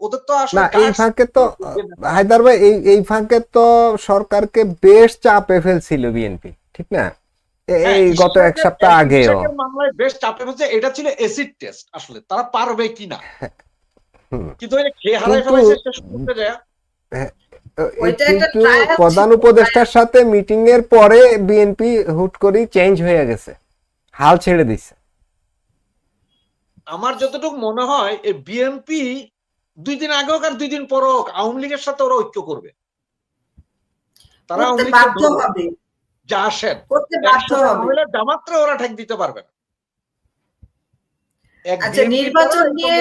ওদের তো আসলে না এই ফাঁকে তো হায়দার ভাই এই এই ফাঁকে তো সরকারকে বেশ চাপে ফেলছিল বিএনপি ঠিক না? হ্যাঁ, এই গত এক সপ্তাহ আগেও। মামলায় বেশ চাপে ফেলছে এটা ছিল এসিড টেস্ট আসলে তারা পারবে কিনা হুম। কিন্তু খেয়ে হারাই ফেলাইছে শেষ করতে যায়। ওইটা একটা কিন্তু trial ছিল, প্রধান উপদেষ্টার সাথে মিটিং এর পরে বিএনপি হুট করে চেঞ্জ হয়ে গেছে হাল ছেড়ে দিছে। আমার যতটুকু মনে হয় এই বিএনপি দুই দিন আগে হোক আর দুই দিন পর হোক আওয়ামী লীগের সাথে ওরা ঐক্য করবে। তারা আওয়ামী যা আসেন। জামাত্রে ওরা ঠেক দিতে পারবে না। আচ্ছা নির্বাচন নিয়ে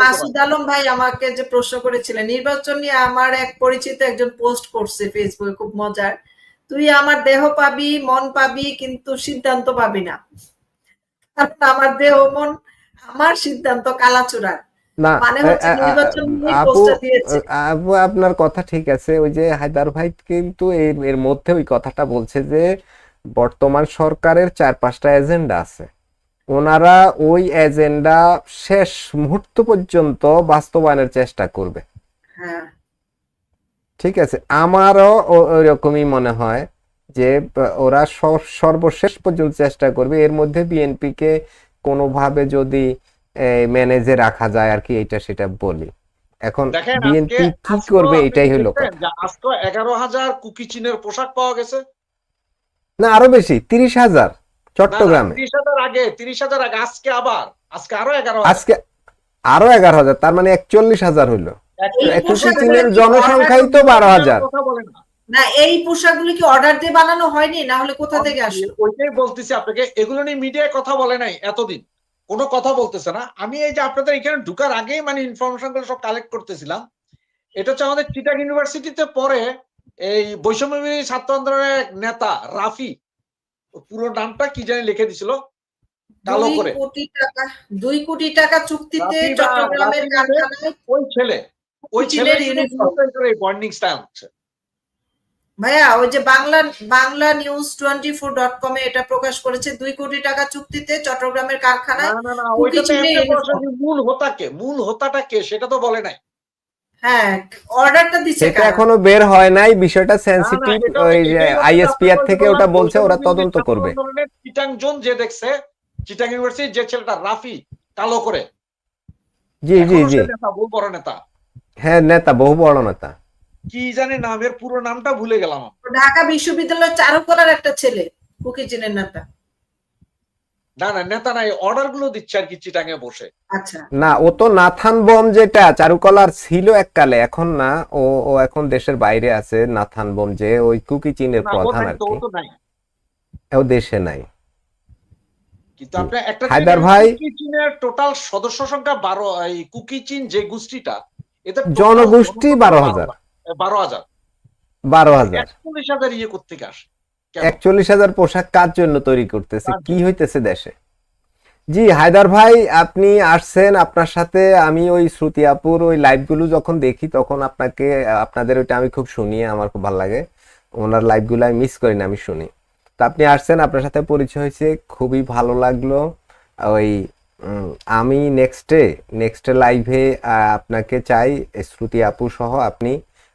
মাসুদ আলম ভাই আমাকে যে প্রশ্ন করেছিলেন নির্বাচন নিয়ে আমার এক পরিচিত একজন পোস্ট করছে ফেসবুকে খুব মজার। তুই আমার দেহ পাবি মন পাবি কিন্তু সিদ্ধান্ত পাবি না। কারণ আমার দেহ মন আমার সিদ্ধান্ত কালাচূড়ার। না মানে আপু আপু আপনার কথা ঠিক আছে ওই যে হায়দার ভাই কিন্তু এর এর মধ্যে ওই কথাটা বলছে যে বর্তমান সরকারের চার পাঁচটা এজেন্ডা আছে। ওনারা ওই এজেন্ডা শেষ মুহূর্ত পর্যন্ত বাস্তবায়নের চেষ্টা করবে। হ্যাঁ। ঠিক আছে আমারও ওইরকমই মনে হয় যে ওরা সর- সর্বশেষ পর্যন্ত চেষ্টা করবে। এর মধ্যে বিএনপি কে কোনোভাবে যদি ম্যানেজে রাখা যায় আর কি এটা সেটা বলি। এখন বিএনপি কি করবে এটাই হলো আজকে এগারো হাজার কুকি চীনের পোশাক পাওয়া গেছে। না আরও বেশি তিরিশ হাজার চট্টগ্রামে। তিরিশ হাজার আগে তিরিশ হাজার আগে আজকে আবার আজকে আরও এগারো হাজার। আজকে আরও এগারো হাজার তার মানে একচল্লিশ হাজার হইল। কুকি চীনের জনসংখ্যাই তো বারো হাজার। না। না এই পোশাকগুলো কি অর্ডার দিয়ে বানানো হয়নি? না হলে কোথা থেকে আসলো? ওইটাই বলতেছি আপনাকে এগুলো নিয়ে মিডিয়ায় কথা বলে নাই এতদিন। কোনো কথা বলতেছে না। আমি এই যে আপনাদের এখানে ঢুকার আগেই মানে ইনফরমেশনগুলো সব কালেক্ট করতেছিলাম। এটা হচ্ছে আমাদের চিটাগ ইউনিভার্সিটিতে পরে এই বৈষম্য ছাত্র আন্দোলনের এক নেতা রাফি। পুরো নামটা কি জানি লিখে দিছিল? কালো করে। কোটি টাকা দুই কোটি টাকা চুক্তিতে চট্টগ্রামের ওই ছেলে। ওই চীনের ছেলে uniform। বর্নিং স্টাইল হচ্ছে। ভাইয়া ওই যে Bangla Bangla news twenty four dot কমে এটা প্রকাশ করেছে দুই কোটি টাকা চুক্তিতে চট্টগ্রামের কারখানায় যে মূল হোতাকে মূল হোতাটা কে? সেটা তো বলে নাই। হ্যাঁ অর্ডারটা দিছে এখনও বের হয় নাই বিষয়টা সেনসিটিভ ওই হচ্ছে আইএসপিআর থেকে ওটা বলছে ওরা তদন্ত করবে। চিটাং জোন যে দেখছে চিটাং ইউনিভার্সিটি যে ছেলেটা রাফি কালো করে। জি জি জি। নেতা বহু বড় নেতা। হ্যাঁ নেতা বহু বড় নেতা। কি জানি নামের পুরো নামটা ভুলে গেলাম আমি। ঢাকা বিশ্ববিদ্যালয়ের চারুকলার একটা ছেলে কুকি চীনের নেতা না না নেতা নাই অর্ডারগুলো দিচ্ছে আর কি চিটাঙে বসে। আচ্ছা। না ও তো নাথান বম যেটা চারুকলার ছিল এককালে এখন না ও ও এখন দেশের বাইরে আছে নাথান বম যে ওই কুকি চীনের প্রধান আর কি। ও দেশে নাই। কিন্তু আপনি একটা হায়দার ভাই? কুকি চীনের টোটাল সদস্য সংখ্যা বারো এই কুকি চীন যে গোষ্ঠীটা এতে জনগোষ্ঠী বারো হাজার। বারো হাজার। বারো হাজার। একচল্লিশ হাজার ইয়ে আসে? একচল্লিশ হাজার পোশাক কার জন্য তৈরি করতেছে? কি হইতেছে দেশে? জি হায়দার ভাই আপনি আসছেন আপনার সাথে। আমি ওই শ্রুতি আপুর ওই লাইভগুলো যখন দেখি তখন আপনাকে আপনাদের ওইটা আমি খুব শুনি আমার খুব ভালো লাগে। ওনার লাইভগুলো আমি মিস করি না আমি শুনি। তো আপনি আসছেন আপনার সাথে পরিচয় হয়েছে খুবই ভালো লাগল। ওই আমি নেক্সটে নেক্সট লাইভে আপনাকে চাই শ্রুতি আপু সহ আপনি।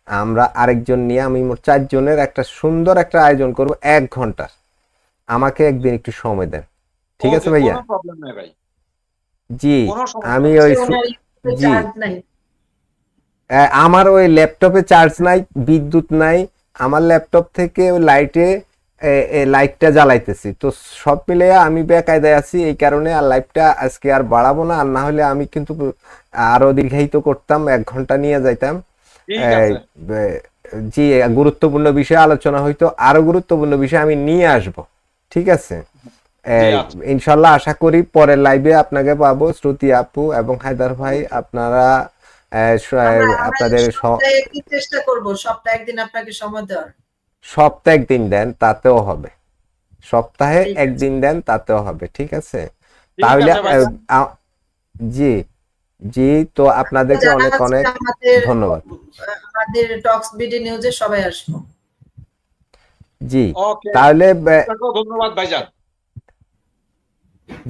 আমরা আরেকজন নিয়ে আমি মোট চারজনের একটা সুন্দর একটা আয়োজন করব এক ঘণ্টার আমাকে একদিন একটু সময় দেন। ঠিক আছে ভাইয়া কোনো প্রবলেম নাই ভাই। জি আমি ওই জি। চার্জ নাই। আহ, আমার ওই ল্যাপটপে চার্জ নাই বিদ্যুৎ নাই। আমার ল্যাপটপ থেকে ওই লাইটে লাইটটা জ্বালাইতেছি। তো সব মিলে আমি বেকায়দায় আছি এই কারণে আর লাইভটা আজকে আর বাড়াবো না। আর না হলে আমি কিন্তু আরও দীর্ঘায়িত করতাম এক ঘণ্টা নিয়ে যাইতাম। জি গুরুত্বপূর্ণ বিষয় আলোচনা হয়তো আরও গুরুত্বপূর্ণ বিষয় আমি নিয়ে আসব। ঠিক আছে? আচ্ছা। ইনশাল্লাহ আশা করি পরের লাইভে আপনাকে পাবো শ্রুতি আপু এবং হায়দার ভাই। আপনারা আপনাদের সপ্তাহে একদিন চেষ্টা করব সপ্তাহে একদিন আপনাকে সময় দেওয়ার। সপ্তাহে একদিন দেন তাতেও হবে। সপ্তাহে একদিন দেন তাতেও হবে ঠিক আছে? তাহলে জি। জি তো আপনাদেরকে অনেক অনেক ধন্যবাদ। আমাদের টক্স বিডি নিউজে সবাই আসব। জি তাহলে ধন্যবাদ ভাইজান।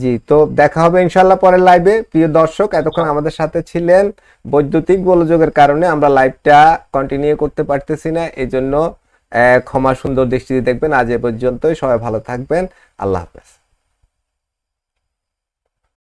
জি তো দেখা হবে ইনশাল্লাহ পরের লাইভে প্রিয় দর্শক এতক্ষণ আমাদের সাথে ছিলেন বৈদ্যুতিক গোলযোগের কারণে। আমরা লাইভটা কন্টিনিউ করতে পারতেছি না এই জন্য ক্ষমা সুন্দর দৃষ্টিতে দেখবেন। আজ এ পর্যন্তই। সবাই ভালো থাকবেন। আল্লাহ হাফেজ।